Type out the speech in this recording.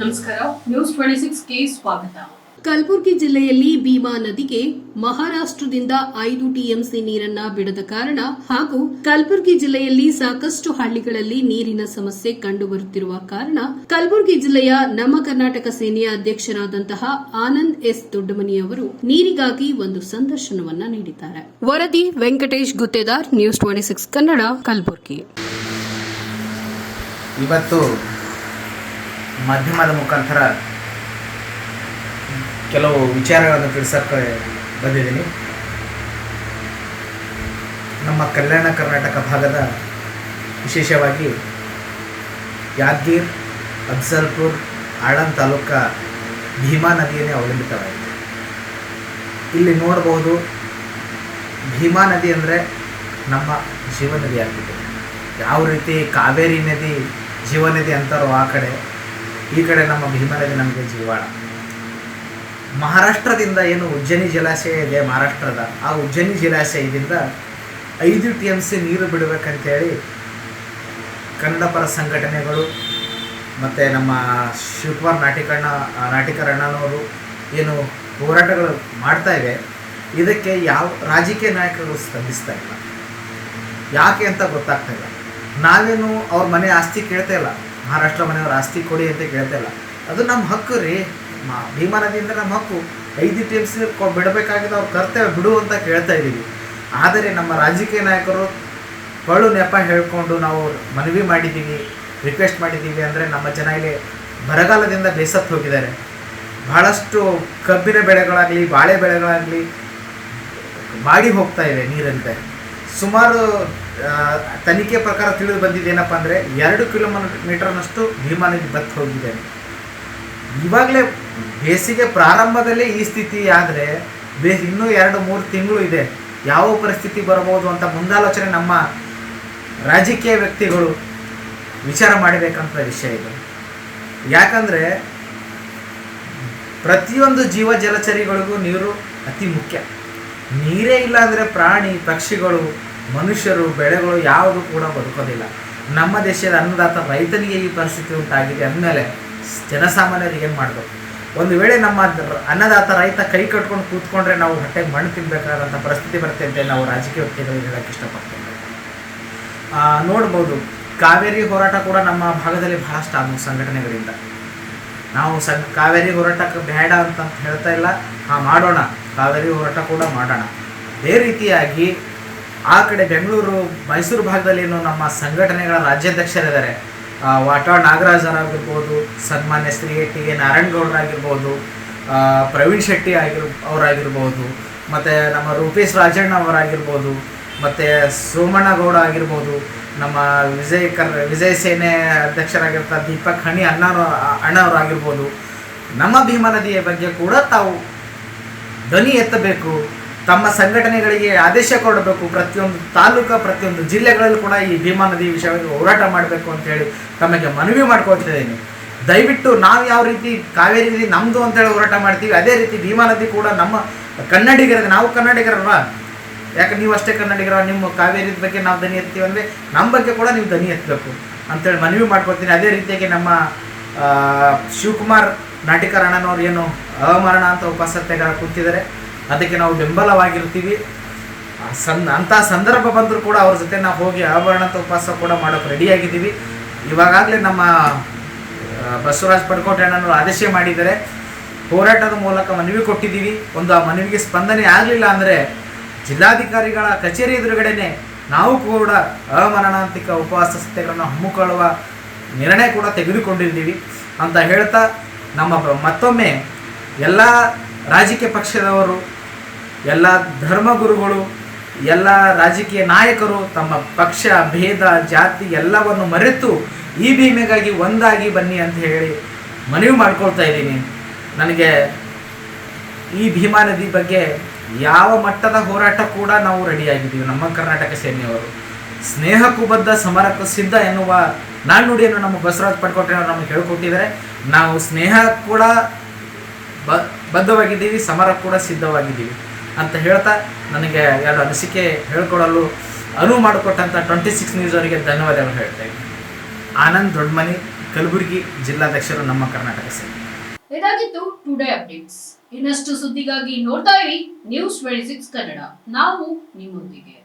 ನಮಸ್ಕಾರ news twenty ಸಿಕ್ಸ್ಗೆ ಸ್ವಾಗತ. ಕಲಬುರಗಿ ಜಿಲ್ಲೆಯಲ್ಲಿ ಭೀಮಾ ನದಿಗೆ ಮಹಾರಾಷ್ಟ್ರದಿಂದ ಐದು ಟಿಎಂಸಿ ನೀರನ್ನ ಬಿಡದ ಕಾರಣ ಹಾಗೂ ಕಲಬುರಗಿ ಜಿಲ್ಲೆಯಲ್ಲಿ ಸಾಕಷ್ಟು ಹಳ್ಳಿಗಳಲ್ಲಿ ನೀರಿನ ಸಮಸ್ಯೆ ಕಂಡುಬರುತ್ತಿರುವ ಕಾರಣ ಕಲಬುರಗಿ ಜಿಲ್ಲೆಯ ನಮ್ಮ ಕರ್ನಾಟಕ ಸೇನೆಯ ಅಧ್ಯಕ್ಷರಾದಂತಹ ಆನಂದ್ ಎಸ್ ದೊಡ್ಡಮನಿ ಅವರು ನೀರಿಗಾಗಿ ಒಂದು ಸಂದರ್ಶನವನ್ನ ನೀಡಿದ್ದಾರೆ. ವರದಿ Venkatesh Guttedar news twenty six Kannada Kalaburagi. ಇವತ್ತು ಮಾಧ್ಯಮದ ಮುಖಾಂತರ ಕೆಲವು ವಿಚಾರಗಳನ್ನು ತಿಳಿಸೋಕ್ಕೆ ಬಂದಿದ್ದೀನಿ. ನಮ್ಮ ಕಲ್ಯಾಣ ಕರ್ನಾಟಕ ಭಾಗದ ವಿಶೇಷವಾಗಿ ಯಾದಗಿರ್, ಅಫ್ಜಲ್ಪುರ್, ಆಳನ್ ತಾಲೂಕ ಭೀಮಾ ನದಿಯನ್ನೇ ಅವಲಂಬಿತವಾಗಿದೆ. ಇಲ್ಲಿ ನೋಡಬಹುದು ಭೀಮಾ ನದಿ ಅಂದರೆ ನಮ್ಮ ಜೀವ ನದಿ ಆಗಿದೆ ಯಾವ ರೀತಿ ಕಾವೇರಿ ನದಿ ಜೀವನದಿ ಅಂತಾರೋ ಆ ಕಡೆ ಈ ಕಡೆ ನಮ್ಮ ಭೀಮರಲ್ಲಿ ನಮಗೆ ಜೀವಾಳ. ಮಹಾರಾಷ್ಟ್ರದಿಂದ ಏನು ಉಜ್ಜನಿ ಜಲಾಶಯ ಇದೆ ಮಹಾರಾಷ್ಟ್ರದ, ಆ ಉಜ್ಜನಿ ಜಲಾಶಯದಿಂದ ಐದು ಟಿ ಎಂ ಸಿ ನೀರು ಬಿಡಬೇಕಂತೇಳಿ ಕನ್ನಡ ಪರ ಸಂಘಟನೆಗಳು ಮತ್ತು ನಮ್ಮ ಶಿವಕುಮಾರ್ ನಾಟಿಕಣ್ಣ ನಾಟಿಕರಣ್ಣನವರು ಏನು ಹೋರಾಟಗಳು ಮಾಡ್ತಾ ಇವೆ. ಇದಕ್ಕೆ ಯಾವ ರಾಜಕೀಯ ನಾಯಕರು ಸ್ಪಂದಿಸ್ತಾ ಇಲ್ಲ. ಯಾಕೆ ಅಂತ ಗೊತ್ತಾಗ್ತಾ ಇಲ್ಲ. ನಾವೇನು ಅವ್ರ ಮನೆ ಆಸ್ತಿ ಕೇಳ್ತಾ ಇಲ್ಲ. ಮಹಾರಾಷ್ಟ್ರ ಮನೆಯವ್ರ ಆಸ್ತಿ ಕೊಡಿ ಅಂತ ಕೇಳ್ತಾ ಅದು ನಮ್ಮ ಹಕ್ಕು ರೀ. ಮಾ ಭೀಮಾ ನದಿಯಿಂದ ನಮ್ಮ ಹಕ್ಕು. ಐದು ಟಿ ಎಂ ಸಿ ಬಿಡಬೇಕಾಗಿದ್ದು ಅವ್ರ ಕರ್ತವ್ಯ ಬಿಡು ಅಂತ ಕೇಳ್ತಾ ಇದ್ದೀವಿ ಆದರೆ ನಮ್ಮ ರಾಜಕೀಯ ನಾಯಕರು ಪಳು ನೆಪ ಹೇಳಿಕೊಂಡು ನಾವು ಮನವಿ ಮಾಡಿದ್ದೀವಿ ರಿಕ್ವೆಸ್ಟ್ ಮಾಡಿದ್ದೀವಿ ಅಂದರೆ ನಮ್ಮ ಜನ ಇಲ್ಲಿ ಬರಗಾಲದಿಂದ ಬೇಸತ್ತು ಹೋಗಿದ್ದಾರೆ. ಬಹಳಷ್ಟು ಕಬ್ಬಿನ ಬೆಳೆಗಳಾಗಲಿ, ಬಾಳೆ ಬೆಳೆಗಳಾಗಲಿ ಬಾಡಿ ಹೋಗ್ತಾ ಇದೆ ನೀರಂತೆ. ಸುಮಾರು ತನಿಖೆ ಪ್ರಕಾರ ತಿಳಿದು ಬಂದಿದ್ದೇನಪ್ಪ ಅಂದರೆ ಎರಡು ಕಿಲೋಮೀಟರ್ನಷ್ಟು ಭೀಮಾ ನದಿ ಬತ್ತು ಹೋಗಿದೆ. ಇವಾಗಲೇ ಬೇಸಿಗೆ ಪ್ರಾರಂಭದಲ್ಲೇ ಈ ಸ್ಥಿತಿ ಆದರೆ ಬೇ ಇನ್ನೂ ಎರಡು, ಮೂರು ತಿಂಗಳು ಇದೆ. ಯಾವ ಪರಿಸ್ಥಿತಿ ಬರಬಹುದು ಅಂತ ಮುಂದಾಲೋಚನೆ ನಮ್ಮ ರಾಜಕೀಯ ವ್ಯಕ್ತಿಗಳು ವಿಚಾರ ಮಾಡಬೇಕಂತ ವಿಷಯ ಇದು. ಯಾಕಂದರೆ ಪ್ರತಿಯೊಂದು ಜೀವ ಜಲಚರಿಗಳಿಗೂ ನೀರು ಅತಿ ಮುಖ್ಯ. ನೀರೇ ಇಲ್ಲ ಅಂದರೆ ಪ್ರಾಣಿ, ಪಕ್ಷಿಗಳು ಮನುಷ್ಯರು ಬೆಳೆಗಳು ಯಾವುದು ಕೂಡ ಬದುಕೋದಿಲ್ಲ. ನಮ್ಮ ದೇಶದ ಅನ್ನದಾತ ರೈತನಿಗೆ ಈ ಪರಿಸ್ಥಿತಿ ಉಂಟಾಗಿದೆ ಅಂದಮೇಲೆ ಜನಸಾಮಾನ್ಯರಿಗೆ ಏನು ಮಾಡಬೇಕು? ಒಂದು ವೇಳೆ ನಮ್ಮ ಅನ್ನದಾತ ರೈತ ಕೈ ಕಟ್ಕೊಂಡು ಕೂತ್ಕೊಂಡ್ರೆ ನಾವು ಹೊಟ್ಟೆಗೆ ಮಣ್ಣು ತಿನ್ನಬೇಕಾದಂಥ ಪರಿಸ್ಥಿತಿ ಬರುತ್ತೆ ಅಂತ ನಾವು ರಾಜಕೀಯ ವ್ಯಕ್ತಿಗಳಿಗೆ ಹೇಳಕ್ಕೆ ಇಷ್ಟಪಡ್ತೇವೆ ನೋಡ್ಬೋದು, ಕಾವೇರಿ ಹೋರಾಟ ಕೂಡ ನಮ್ಮ ಭಾಗದಲ್ಲಿ ಬಹಳಷ್ಟು ಆದವು ಸಂಘಟನೆಗಳಿಂದ. ನಾವು ಸಂ, ಕಾವೇರಿ ಹೋರಾಟಕ್ಕೆ ಬೇಡ ಅಂತ ಹೇಳ್ತಾ ಇಲ್ಲ. ಹಾಂ, ಮಾಡೋಣ. ಕಾವೇರಿ ಹೋರಾಟ ಕೂಡ ಮಾಡೋಣ. ಅದೇ ರೀತಿಯಾಗಿ ಆ ಕಡೆ ಬೆಂಗಳೂರು, ಮೈಸೂರು ಭಾಗದಲ್ಲಿ ಏನು ನಮ್ಮ ಸಂಘಟನೆಗಳ ರಾಜ್ಯಾಧ್ಯಕ್ಷರಿದ್ದಾರೆ. ವಾಟಾಳ್ ನಾಗರಾಜರಾಗಿರ್ಬೋದು, ಸನ್ಮಾನ್ಯ ಶ್ರೀ ಟಿ ಎ ನಾರಾಯಣಗೌಡರಾಗಿರ್ಬೋದು ಪ್ರವೀಣ್ ಶೆಟ್ಟಿ ಆಗಿರ್, ಅವರಾಗಿರ್ಬೋದು, ಮತ್ತು ನಮ್ಮ ರೂಪೇಶ್ ರಾಜಣ್ಣ ಅವರಾಗಿರ್ಬೋದು, ಮತ್ತು ಸೋಮಣ್ಣಗೌಡ ಆಗಿರ್ಬೋದು, ನಮ್ಮ ವಿಜಯ್ ಕರ್, ವಿಜಯ್ ಸೇನೆ ಅಧ್ಯಕ್ಷರಾಗಿರ್ತಾರೆ ದೀಪಕ್ ಹಣಿ ಅಣ್ಣವರು ಅಣ್ಣವರಾಗಿರ್ಬೋದು. ನಮ್ಮ ಭೀಮಾ ನದಿಯ ಬಗ್ಗೆ ಕೂಡ ತಾವು ಧ್ವನಿ ಎತ್ತಬೇಕು. ತಮ್ಮ ಸಂಘಟನೆಗಳಿಗೆ ಆದೇಶ ಕೊಡಬೇಕು. ಪ್ರತಿಯೊಂದು ತಾಲೂಕು, ಪ್ರತಿಯೊಂದು ಜಿಲ್ಲೆಗಳಲ್ಲೂ ಕೂಡ ಈ ಭೀಮಾ ನದಿ ವಿಷಯವಾಗಿ ಹೋರಾಟ ಮಾಡಬೇಕು ಅಂತೇಳಿ ತಮಗೆ ಮನವಿ ಮಾಡ್ಕೊಳ್ತಿದ್ದೀನಿ ದಯವಿಟ್ಟು ನಾವು ಯಾವ ರೀತಿ ಕಾವೇರಿ ನದಿ ನಮ್ಮದು ಅಂತೇಳಿ ಹೋರಾಟ ಮಾಡ್ತೀವಿ, ಅದೇ ರೀತಿ ಭೀಮಾ ನದಿ ಕೂಡ ನಮ್ಮ ಕನ್ನಡಿಗರ ನಾವು ಕನ್ನಡಿಗರಲ್ವಾ? ಯಾಕೆ ನೀವು ಅಷ್ಟೇ ಕನ್ನಡಿಗರ, ನಿಮ್ಮ ಕಾವೇರಿ ಬಗ್ಗೆ ನಾವು ದನಿ ಎತ್ತೀವಿ ಅಂದರೆ ನಮ್ಮ ಬಗ್ಗೆ ಕೂಡ ನೀವು ದನಿ ಎತ್ತಬೇಕು ಅಂತೇಳಿ ಮನವಿ ಮಾಡ್ಕೊಳ್ತೀನಿ. ಅದೇ ರೀತಿಯಾಗಿ ನಮ್ಮ ಶಿವಕುಮಾರ್ ನಾಟಿಕರ್ ಅಣ್ಣನವ್ರು ಏನು ಅವಮರಣ ಅಂತ ಉಪಸತ್ಯಾಗ್ರಹ ಕೂತಿದ್ದಾರೆ. ಅದಕ್ಕೆ ನಾವು ಬೆಂಬಲವಾಗಿರ್ತೀವಿ. ಸನ್, ಅಂಥ ಸಂದರ್ಭ ಬಂದರೂ ಕೂಡ ಅವ್ರ ಜೊತೆ ನಾವು ಹೋಗಿ ಅಂತ ಉಪವಾಸ ಕೂಡ ಮಾಡೋಕೆ ರೆಡಿಯಾಗಿದ್ದೀವಿ ಇವಾಗಲೇ ನಮ್ಮ ಬಸವರಾಜ್ ಪಡ್ಕೋಟೆ ಅಣ್ಣನವರು ಆದೇಶ ಮಾಡಿದ್ದಾರೆ. ಹೋರಾಟದ ಮೂಲಕ ಮನವಿ ಕೊಟ್ಟಿದ್ದೀವಿ. ಒಂದು ಆ ಮನವಿಗೆ ಸ್ಪಂದನೆ ಆಗಲಿಲ್ಲ ಅಂದರೆ ಜಿಲ್ಲಾಧಿಕಾರಿಗಳ ಕಚೇರಿ ಎದುರುಗಡೆನೆ ನಾವು ಕೂಡ ಅಮರಣಾಂತಿಕ ಉಪವಾಸ ಸತ್ಯಗಳನ್ನು ಹಮ್ಮಿಕೊಳ್ಳುವ ನಿರ್ಣಯ ಕೂಡ ತೆಗೆದುಕೊಂಡಿದ್ದೀವಿ ಅಂತ ಹೇಳ್ತಾ ನಮ್ಮ ಮತ್ತೊಮ್ಮೆ ಎಲ್ಲ ರಾಜಕೀಯ ಪಕ್ಷದವರು ಎಲ್ಲ ಧರ್ಮಗುರುಗಳು ಎಲ್ಲ ರಾಜಕೀಯ ನಾಯಕರು ತಮ್ಮ ಪಕ್ಷ, ಭೇದ, ಜಾತಿ ಎಲ್ಲವನ್ನು ಮರೆತು ಈ ಭೀಮೆಗಾಗಿ ಒಂದಾಗಿ ಬನ್ನಿ ಅಂತ ಹೇಳಿ ಮನವಿ ಮಾಡ್ಕೊಳ್ತಾ ಇದ್ದೀನಿ. ನನಗೆ ಈ ಭೀಮಾ ನದಿ ಬಗ್ಗೆ ಯಾವ ಮಟ್ಟದ ಹೋರಾಟ ಕೂಡ ನಾವು ರೆಡಿಯಾಗಿದ್ದೀವಿ ನಮ್ಮ ಕರ್ನಾಟಕ ಸೇನೆಯವರು. ಸ್ನೇಹಕ್ಕೂ ಬದ್ಧ, ಸಮರಕ್ಕೂ ಸಿದ್ಧ ಎನ್ನುವ ನಾಣ್ಣುಡಿಯನ್ನು ನಮ್ಮ ಬಸವರಾಜ್ ಪಡ್ಕೊಟ್ಟೆ ಅವರು ನಮಗೆ ಹೇಳ್ಕೊಟ್ಟಿದ್ದಾರೆ. ನಾವು ಸ್ನೇಹ ಕೂಡ ಬದ್ಧವಾಗಿದ್ದೀವಿ, ಸಮರ ಕೂಡ ಸಿದ್ಧವಾಗಿದ್ದೀವಿ. ಅಂತ ಹೇಳ್ತಾ ನನಗೆ ಎರಡು ಅನಿಸಿಕೆ ಹೇಳ್ಕೊಡಲು ಅನುವು ಮಾಡಿಕೊಟ್ಟಂಥ ಟ್ವೆಂಟಿ ಸಿಕ್ಸ್ ನ್ಯೂಸ್ ಅವರಿಗೆ ಧನ್ಯವಾದಗಳು ಹೇಳ್ತಾ ಇದ್ದೀನಿ. ಆನಂದ್ ದೊಡ್ಡಮನಿ ಕಲಬುರಗಿ ಜಿಲ್ಲಾಧ್ಯಕ್ಷರು ನಮ್ಮ ಕರ್ನಾಟಕ ಸೇರಿ. ಇದಾಗಿತ್ತು ಟುಡೇ ಅಪ್ಡೇಟ್ಸ್ ಇನ್ನಷ್ಟು ಸುದ್ದಿಗಾಗಿ ನೋಡ್ತಾ ಇರಿ ನ್ಯೂಸ್ ಟ್ವೆಂಟಿ ಸಿಕ್ಸ್ ಕನ್ನಡ. ನಾವು ನಿಮ್ಮೊಂದಿಗೆ.